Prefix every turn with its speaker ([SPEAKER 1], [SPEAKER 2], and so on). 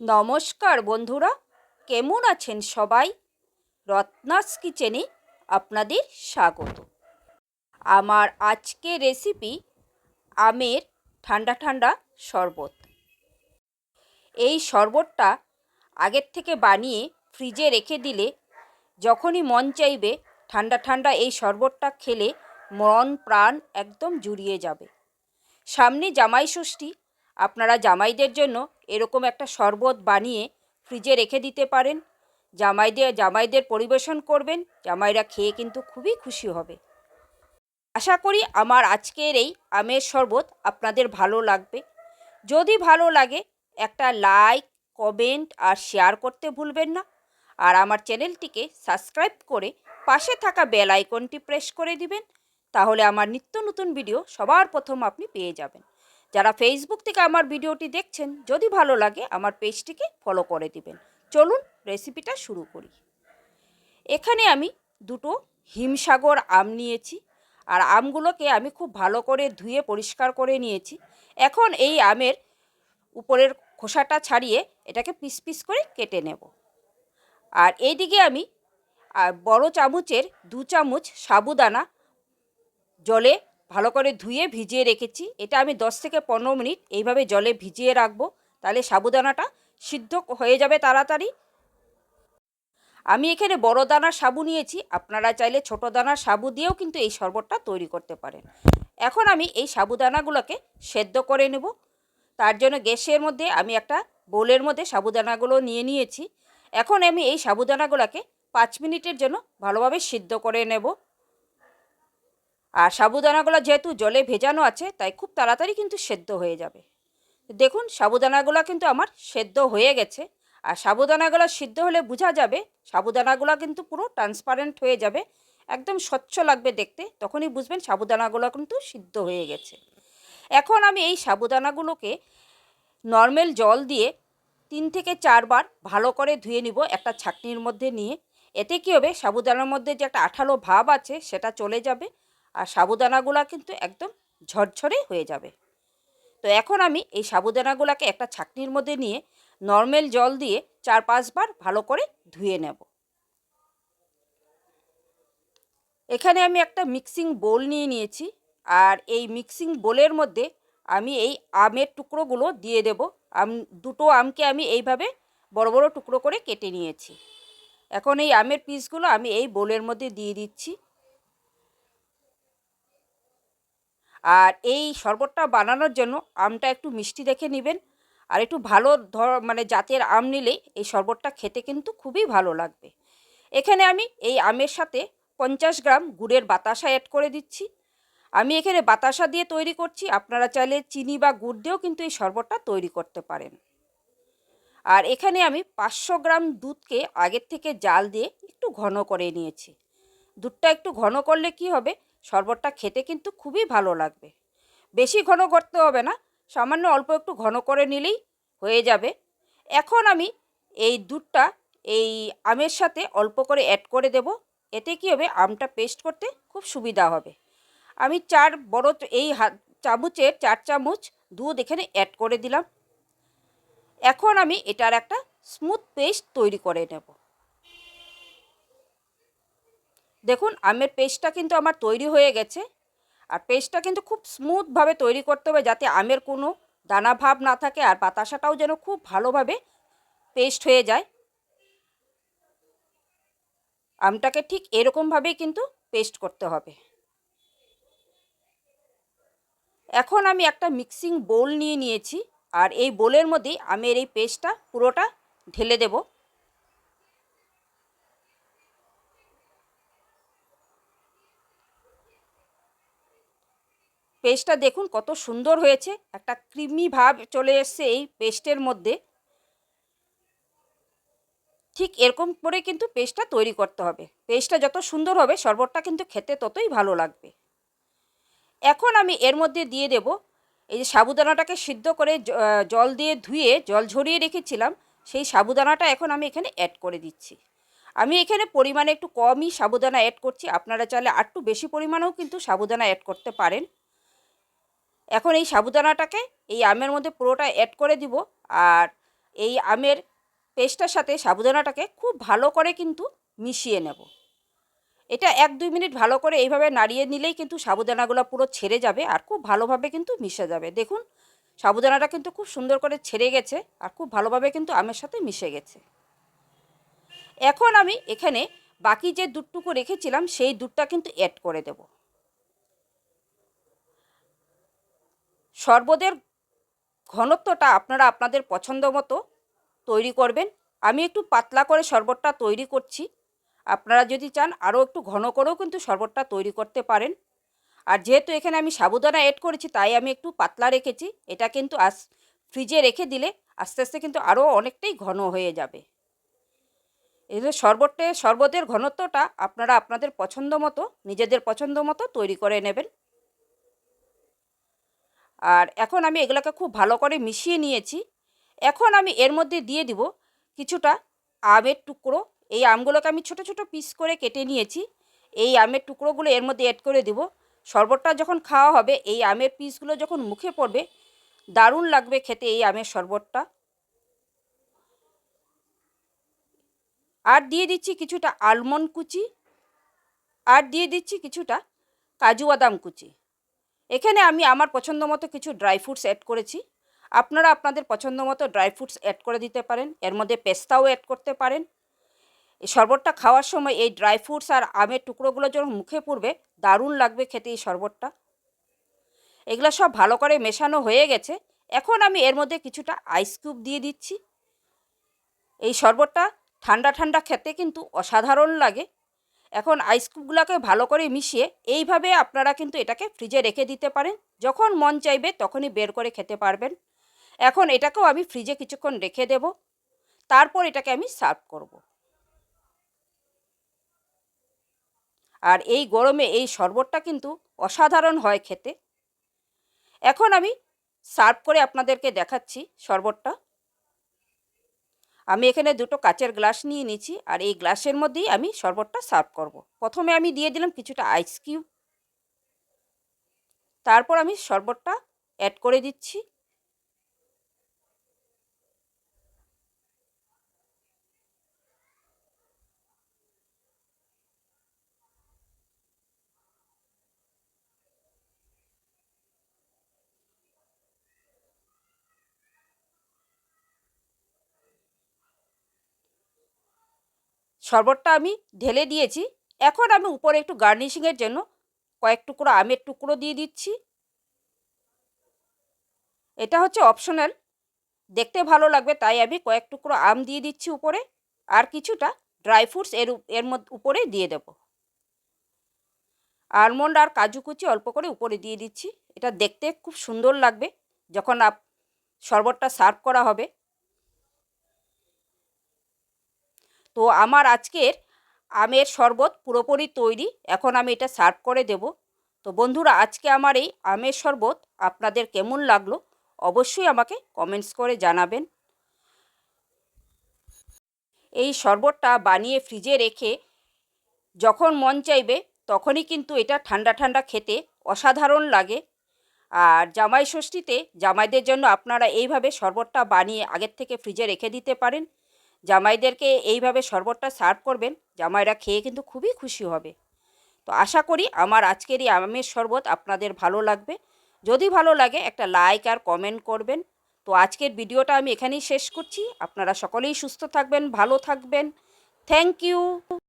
[SPEAKER 1] নমস্কার বন্ধুরা, কেমন আছেন সবাই? রত্নাস কিচেনে আপনাদের স্বাগত। আমার আজকে রেসিপি আমের ঠান্ডা ঠান্ডা শরবত। এই শরবতটা আগের থেকে বানিয়ে ফ্রিজে রেখে দিলে যখনই মন চাইবে, ঠান্ডা ঠান্ডা এই শরবতটা খেলে মন প্রাণ একদম জুড়িয়ে যাবে। সামনে জামাই ষষ্ঠী আপনারা জামাইদের জন্য এরকম একটা শরবত বানিয়ে ফ্রিজে রেখে দিতে পারেন। জামাইদের জামাইদের পরিবেশন করবেন। জামাইরা খেয়ে কিন্তু খুবই খুশি হবে। আশা করি আমার আজকের এই আমের শরবত আপনাদের ভালো লাগবে। যদি ভালো লাগে, একটা লাইক, কমেন্ট আর শেয়ার করতে ভুলবেন না। আর আমার চ্যানেলটিকে সাবস্ক্রাইব করে পাশে থাকা বেল আইকনটি প্রেস করে দিবেন। তাহলে আমার নিত্য নতুন ভিডিও সবার প্রথম আপনি পেয়ে যাবেন। যারা ফেসবুক থেকে আমার ভিডিওটি দেখছেন, যদি ভালো লাগে, আমার পেজটিকে ফলো করে দিবেন। চলুন রেসিপিটা শুরু করি। এখানে আমি দুটো হিমসাগর আম নিয়েছি, আর আমগুলোকে আমি খুব ভালো করে ধুয়ে পরিষ্কার করে নিয়েছি। এখন এই আমের উপরের খোসাটা ছাড়িয়ে এটাকে পিস পিস করে কেটে নেব। আর এইদিকে আমি বড় চামচের দু চামচ সাবুদানা, জলে ভালো করে ধুয়ে ভিজিয়ে রেখেছি। এটা আমি দশ থেকে পনেরো মিনিট এইভাবে জলে ভিজিয়ে রাখব। তাহলে সাবুদানাটা সিদ্ধ হয়ে যাবে তাড়াতাড়ি। আমি এখানে বড় দানার সাবু নিয়েছি। আপনারা চাইলে ছোট দানার সাবু দিয়েও কিন্তু এই শরবতটা তৈরি করতে পারেন। এখন আমি এই সাবুদানাগুলোকে সেদ্ধ করে নেব। তার জন্য গ্যাসের মধ্যে আমি একটা বোলের মধ্যে সাবুদানাগুলো নিয়ে নিয়েছি। এখন আমি এই সাবুদানাগুলোকে পাঁচ মিনিটের জন্য ভালোভাবে সিদ্ধ করে নেব। আর সাবুদানাগুলো যেহেতু জলে ভেজানো আছে, তাই খুব তাড়াতাড়ি কিন্তু সেদ্ধ হয়ে যাবে। দেখুন, সাবুদানাগুলো কিন্তু আমার সেদ্ধ হয়ে গেছে। আর সাবুদানাগুলো সিদ্ধ হলে বোঝা যাবে, সাবুদানাগুলো কিন্তু পুরো ট্রান্সপারেন্ট হয়ে যাবে, একদম স্বচ্ছ লাগবে দেখতে, তখনই বুঝবেন সাবুদানাগুলো কিন্তু সিদ্ধ হয়ে গেছে। এখন আমি এই সাবুদানাগুলোকে নর্মাল জল দিয়ে তিন থেকে চারবার ভালো করে ধুয়ে নিব একটা ছাকনির মধ্যে নিয়ে। এতে কী হবে, সাবুদানার মধ্যে যে একটা আঠালো ভাব আছে, সেটা চলে যাবে। আর সাবুদানাগুলো কিন্তু একদম ঝরঝরে হয়ে যাবে। তো এখন আমি এই সাবুদানাগুলোকে একটা ছাকনির মধ্যে নিয়ে নর্মাল জল দিয়ে চার পাঁচবার ভালো করে ধুয়ে নেব। এখানে আমি একটা মিক্সিং বোল নিয়ে নিয়েছি আর এই মিক্সিং বোলের মধ্যে আমি এই আমের টুকরোগুলো দিয়ে দেব। আম, দুটো আমকে আমি এইভাবে বড় বড় টুকরো করে কেটে নিয়েছি। এখন এই আমের পিসগুলো আমি এই বোলের মধ্যে দিয়ে দিচ্ছি। আর এই শরবতটা বানানোর জন্য আমটা একটু মিষ্টি দেখে নেবেন। আর একটু ভালো ধর মানে জাতের আম নিলে এই শরবতটা খেতে কিন্তু খুবই ভালো লাগবে। এখানে আমি এই আমের সাথে পঞ্চাশ গ্রাম গুড়ের বাতাসা অ্যাড করে দিচ্ছি। আমি এখানে বাতাসা দিয়ে তৈরি করছি। আপনারা চাইলে চিনি বা গুড় দিয়েও কিন্তু এই শরবতটা তৈরি করতে পারেন। আর এখানে আমি পাঁচশো গ্রাম দুধকে আগের থেকে জাল দিয়ে একটু ঘন করে নিয়েছি। দুধটা একটু ঘন করলে কি হবে? শরবতটা খেতে কিন্তু খুবই ভালো লাগবে। বেশি ঘন করতে হবে না, সামান্য অল্প একটু ঘন করে নিলেই হয়ে যাবে। এখন আমি এই দুধটা, এই আমের সাথে অল্প করে অ্যাড করে দেব। এতে কী হবে? আমটা পেস্ট করতে খুব সুবিধা হবে। আমি চার বড় এই হাত, চামচের চার চামচ দুধ এখানে অ্যাড করে দিলাম। এখন আমি এটার একটা স্মুথ পেস্ট তৈরি করে নেব। দেখুন, আমের পেস্টটা কিন্তু আমার তৈরি হয়ে গেছে। আর পেস্টটা কিন্তু খুব স্মুথভাবে তৈরি করতে হবে যাতে আমের কোনো দানা ভাব না থাকে আর বাতাসাটাও যেন খুব ভালোভাবে পেস্ট হয়ে যায়। আমটাকে ঠিক এরকমভাবেই কিন্তু পেস্ট করতে হবে। এখন আমি একটা মিক্সিং বোল নিয়ে নিয়েছি। আর এই বোলের মধ্যেই আমের এই পেস্টটা পুরোটা ঢেলে দেবো। পেস্টটা দেখুন কত সুন্দর হয়েছে। একটা ক্রিমি ভাব চলে এসছে এই পেস্টের মধ্যে। ঠিক এরকম করে কিন্তু পেস্টটা তৈরি করতে হবে। পেস্টটা যত সুন্দর হবে, শরবতটা কিন্তু খেতে ততই ভালো লাগবে। এখন আমি এর মধ্যে দিয়ে দেব। এই যে সাবুদানাটাকে সিদ্ধ করে জল দিয়ে ধুয়ে, জল ঝরিয়ে রেখেছিলাম, সেই সাবুদানাটা এখন আমি এখানে অ্যাড করে দিচ্ছি। আমি এখানে পরিমাণে একটু কমই সাবুদানা অ্যাড করছি। আপনারা চাইলে আরটু বেশি পরিমাণেও কিন্তু সাবুদানা অ্যাড করতে পারেন। এখন এই সাবুদানাটাকে এই আমের মধ্যে পুরোটা অ্যাড করে দিব। আর এই আমের পেস্টটার সাথে সাবুদানাটাকে খুব ভালো করে কিন্তু মিশিয়ে নেব। এটা এক দুই মিনিট ভালো করে এইভাবে নাড়িয়ে নিলেই কিন্তু সাবুদানাগুলো পুরো ছেড়ে যাবে আর খুব ভালোভাবে কিন্তু মিশে যাবে। দেখুন, সাবুদানাটা কিন্তু খুব সুন্দর করে ছেড়ে গেছে আর খুব ভালোভাবে কিন্তু আমের সাথে মিশে গেছে। এখন আমি এখানে বাকি যে দুধটুকু রেখেছিলাম, সেই দুধটা কিন্তু অ্যাড করে দেব। শরবতের ঘনত্বটা আপনারা আপনাদের পছন্দ মতো তৈরি করবেন। আমি একটু পাতলা করে শরবতটা তৈরি করছি। আপনারা যদি চান আরও একটু ঘন করেও কিন্তু শরবতটা তৈরি করতে পারেন। আর যেহেতু এখানে আমি সাবুদানা অ্যাড করেছি, তাই আমি একটু পাতলা রেখেছি। এটা কিন্তু আস ফ্রিজে রেখে দিলে আস্তে আস্তে কিন্তু আরও অনেকটাই ঘন হয়ে যাবে। এদের শরবতে শরবতের ঘনত্বটা আপনারা আপনাদের পছন্দ মতো, নিজেদের পছন্দ মতো তৈরি করে নেবেন। আর এখন আমি এগুলোকে খুব ভালো করে মিশিয়ে নিয়েছি। এখন আমি এর মধ্যে দিয়ে দিব কিছুটা আমের টুকরো। এই আমগুলোকে আমি ছোট ছোট পিস করে কেটে নিয়েছি। এই আমের টুকরোগুলো এর মধ্যে অ্যাড করে দিব। শরবতটা যখন খাওয়া হবে, এই আমের পিসগুলো যখন মুখে পড়বে, দারুণ লাগবে খেতে এই আমের শরবতটা। আর দিয়ে দিচ্ছি কিছুটা আলমন্ড কুচি। আর দিয়ে দিচ্ছি কিছুটা কাজু বাদাম কুচি। এখানে আমি আমার পছন্দ মতো কিছু ড্রাই ফ্রুটস অ্যাড করেছি। আপনারা আপনাদের পছন্দ মতো ড্রাই ফ্রুটস অ্যাড করে দিতে পারেন। এর মধ্যে পেস্তাও অ্যাড করতে পারেন। এই শরবতটা খাওয়ার সময় এই ড্রাই ফ্রুটস আর আমের টুকরোগুলো যখন মুখে পড়বে, দারুণ লাগবে খেতে এই শরবতটা। এগুলো সব ভালো করে মেশানো হয়ে গেছে। এখন আমি এর মধ্যে কিছুটা আইস কিউব দিয়ে দিচ্ছি। এই শরবতটা ঠান্ডা ঠান্ডা খেতে কিন্তু অসাধারণ লাগে। এখন আইস কিউবগুলোকে ভালো করে মিশিয়ে এইভাবে আপনারা কিন্তু এটাকে ফ্রিজে রেখে দিতে পারেন। যখন মন চাইবে তখনই বের করে খেতে পারবেন। এখন এটাকেও আমি ফ্রিজে কিছুক্ষণ রেখে দেব। তারপর এটাকে আমি সার্ভ করব। আর এই গরমে এই শরবতটা কিন্তু অসাধারণ হয় খেতে। এখন আমি সার্ভ করে আপনাদেরকে দেখাচ্ছি শরবতটা। আমি এখানে দুটো কাচের গ্লাস নিয়ে নিচ্ছি আর এই গ্লাসের মধ্যেই আমি শরবতটা সার্ভ করব। প্রথমে আমি দিয়ে দিলাম কিছুটা আইস কিউব তারপর আমি শরবতটা অ্যাড করে দিচ্ছি শরবতটা আমি ঢেলে দিয়েছি। এখন আমি উপরে একটু গার্নিশিংয়ের জন্য কয়েক টুকরো আমের টুকরো দিয়ে দিচ্ছি। এটা হচ্ছে অপশনাল দেখতে ভালো লাগবে, তাই আমি কয়েক টুকরো আম দিয়ে দিচ্ছি উপরে। আর কিছুটা ড্রাই ফ্রুটস এর এর মধ্যে উপরে দিয়ে দেব। আলমন্ড আর কাজু কুচি অল্প করে উপরে দিয়ে দিচ্ছি। এটা দেখতে খুব সুন্দর লাগবে, যখন আপ শরবতটা সার্ভ করা হবে। তো আমার আজকের আমের শরবত পুরোপুরি তৈরি। এখন আমি এটা সার্ভ করে দেব। তো বন্ধুরা, আজকে আমার এই আমের শরবত আপনাদের কেমন লাগল অবশ্যই আমাকে কমেন্টস করে জানাবেন। এই শরবতটা বানিয়ে ফ্রিজে রেখে যখন মন চাইবে তখনই কিন্তু এটা ঠান্ডা ঠান্ডা খেতে অসাধারণ লাগে। আর জামাই ষষ্ঠীতে জামাইদের জন্য আপনারা এইভাবে শরবতটা বানিয়ে আগের থেকে ফ্রিজে রেখে দিতে পারেন। জামাইদেরকে এইভাবে শরবতটা সার্ভ করবেন, জামাইরা খেয়ে কিন্তু খুবই খুশি হবে। তো আশা করি আমার আজকের এই আমের শরবত আপনাদের ভালো লাগবে। যদি ভালো লাগে একটা লাইক আর কমেন্ট করবেন। তো আজকের ভিডিওটা আমি এখানেই শেষ করছি। আপনারা সকলেই সুস্থ থাকবেন, ভালো থাকবেন। Thank you